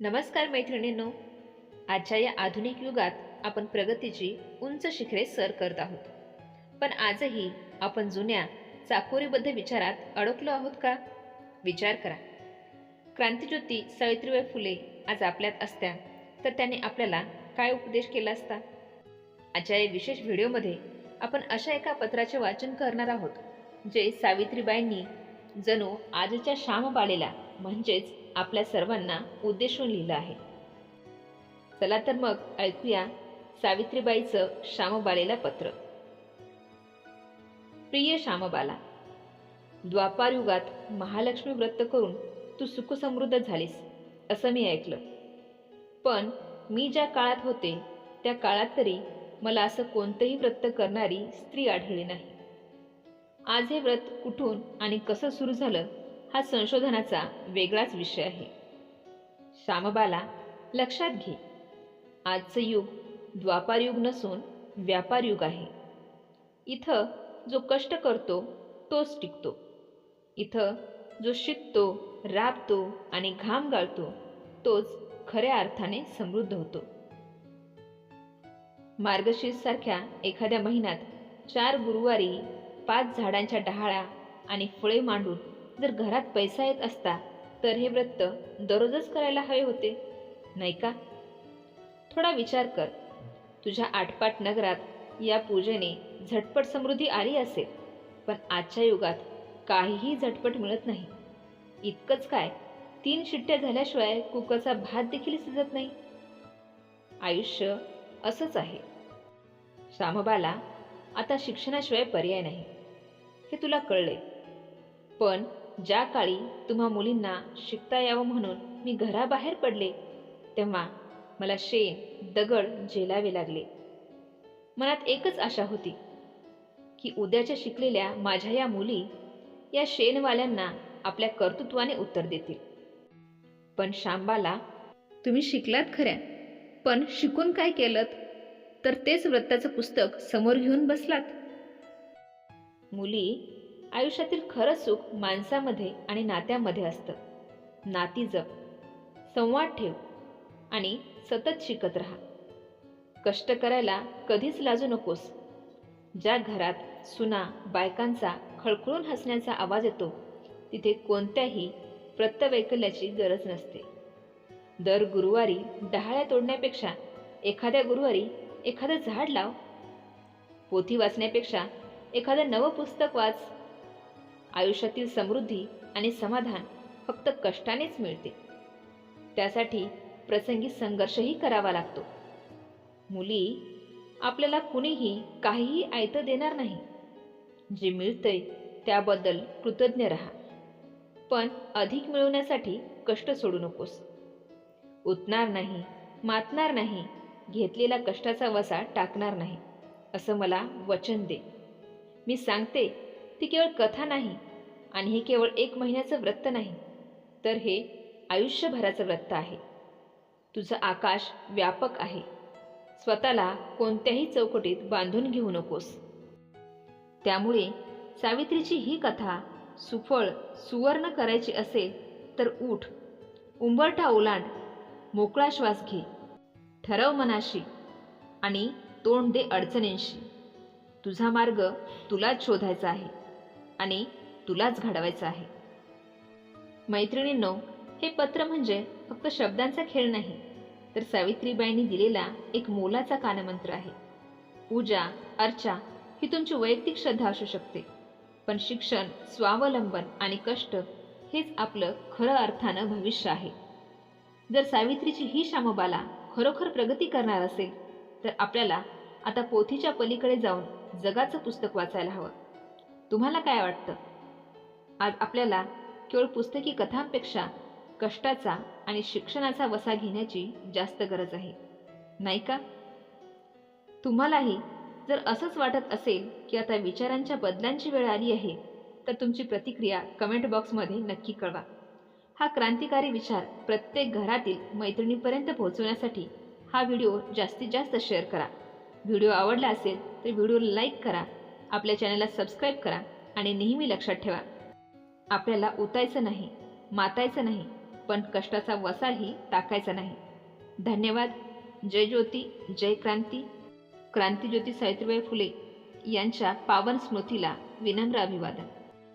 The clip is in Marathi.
नमस्कार मैत्रिणींनो. आजच्या या आधुनिक युगात आपण प्रगतीची उंच शिखरे सर करत आहोत. पण आजही आपण जुन्या चाकोरीबद्ध विचारात अडकलो आहोत का? विचार करा. क्रांतिज्योती सावित्रीबाई फुले आज आपल्यात असत्या तर त्यांनी आपल्याला काय उपदेश केला असता? आजच्या या विशेष व्हिडिओमध्ये आपण अशा एका पत्राचे वाचन करणार आहोत जे सावित्रीबाईंनी जणू आजच्या श्यामबाळेला म्हणजेच आपल्या सर्वांना उद्देशून लिहिलं आहे. चला तर मग ऐकूया सावित्रीबाईचं श्यामबालेला पत्र. प्रिय श्यामबाला द्वापार युगात महालक्ष्मी व्रत करून तू सुखसमृद्ध झालीस असं मी ऐकलं. पण मी ज्या काळात होते त्या काळात तरी मला असं कोणतंही व्रत करणारी स्त्री आढळली नाही. आज हे व्रत कुठून आणि कसं सुरू झालं हा संशोधनाचा वेगळाच विषय आहे. श्यामबाला लक्षात घे. आजचं युग द्वापार युग नसून व्यापार युग आहे. इथं जो कष्ट करतो तोच टिकतो. इथं जो शिकतो राबतो आणि घाम गाळतो तोच खऱ्या अर्थाने समृद्ध होतो. मार्गशीर्षसारख्या एखाद्या महिन्यात चार गुरुवारी पाच झाडांच्या डहाळ्या आणि फळे मांडून जर घरात पैसा येत असता तर हे व्रत दररोजच करायला हवे होते नाही का? थोडा विचार कर. तुझ्या आटपाट नगरात या पूजेने झटपट समृद्धी आली असेल पण आजच्या युगात काहीही झटपट मिळत नाही. इतकंच काय तीन शिट्ट्या झाल्याशिवाय कुकरचा भात देखील सिजत नाही. आयुष्य असंच आहे. श्यामबाला आता शिक्षणाशिवाय पर्याय नाही. हे तुला कळले पण ज्या काळी तुम्हा मुलींना शिकता यावं म्हणून मी घराबाहेर पडले तेव्हा मला शेण दगड झेलावे लागले. मनात एकच आशा होती की उद्याच्या शिकलेल्या माझ्या या मुली या शेणवाल्यांना आपल्या कर्तृत्वाने उत्तर देतील. पण शांबाला तुम्ही शिकलात खऱ्या पण शिकून काय केलं तर तेच वृत्ताचं पुस्तक समोर घेऊन बसलात. मुली आयुष्यातील खरं सुख माणसामध्ये आणि नात्यामध्ये असतं. नाती जप संवाद ठेव आणि सतत शिकत राहा. कष्ट करायला कधीच लाजू नकोस. ज्या घरात सुना बायकांचा खळखळून हसण्याचा आवाज येतो तिथे कोणत्याही प्रत्यवैकल्याची गरज नसते. दर गुरुवारी डहाळ्या तोडण्यापेक्षा एखाद्या गुरुवारी एखादं झाड लाव. पोथी वाचण्यापेक्षा एखादं नवं पुस्तक वाच. आयुष्यातील समृद्धी आणि समाधान फक्त कष्टानेच मिळते. त्यासाठी प्रसंगी संघर्षही करावा लागतो. मुली आपल्याला कुणीही काहीही आयतं देणार नाही. जे मिळतंय त्याबद्दल कृतज्ञ राहा. पण अधिक मिळवण्यासाठी कष्ट सोडू नकोस. उतणार नाही मातणार नाही घेतलेला कष्टाचा वसा टाकणार नाही असं मला वचन दे. मी सांगते ती केवळ कथा नाही आणि हे केवळ एक महिन्याचं व्रत नाही तर हे आयुष्यभराचं व्रत आहे. तुझं आकाश व्यापक आहे. स्वतःला कोणत्याही चौकटीत बांधून घेऊ नकोस. त्यामुळे सावित्रीची ही कथा सुफळ सुवर्ण करायची असेल तर उठ उंबरठा ओलांड मोकळा श्वास घे ठरव मनाशी आणि तोंड दे अडचणींशी. तुझा मार्ग तुलाच शोधायचा आहे. आणि तुलाच घडवायचं आहे. मैत्रिणींनो हे पत्र म्हणजे फक्त शब्दांचा खेळ नाही तर सावित्रीबाईंनी दिलेला एक मोलाचा कानमंत्र आहे. पूजा अर्चा ही तुमची वैयक्तिक श्रद्धा असू शकते पण शिक्षण स्वावलंबन आणि कष्ट हेच आपलं खरं अर्थानं भविष्य आहे. जर सावित्रीची ही शामबाला खरोखर प्रगती करणार असेल तर आपल्याला आता पोथीच्या पलीकडे जाऊन जगाचं पुस्तक वाचायला हवं. तुम्हाला काय वाटतं? आज आपल्याला केवळ पुस्तकी कथांपेक्षा कष्टाचा आणि शिक्षणाचा वसा घेण्याची जास्त गरज आहे. नाही का? तुम्हालाही जर असंच वाटत असेल की आता विचारांच्या बदलांची वेळ आली आहे तर तुमची प्रतिक्रिया कमेंट बॉक्समध्ये नक्की कळवा. हा क्रांतिकारी विचार प्रत्येक घरातील मैत्रिणीपर्यंत पोहोचवण्यासाठी हा व्हिडिओ जास्तीत जास्त शेअर करा. व्हिडिओ आवडला असेल तर व्हिडिओला लाईक करा आपल्या चॅनलला सबस्क्राईब करा आणि नेहमी लक्षात ठेवा. आपल्याला उतायचं नाही मातायचं नाही पण कष्टाचा वसाही टाकायचा नाही. धन्यवाद. जय ज्योती जय क्रांती. क्रांतीज्योती सावित्रीबाई फुले यांच्या पावन स्मृतीला विनम्र अभिवादन.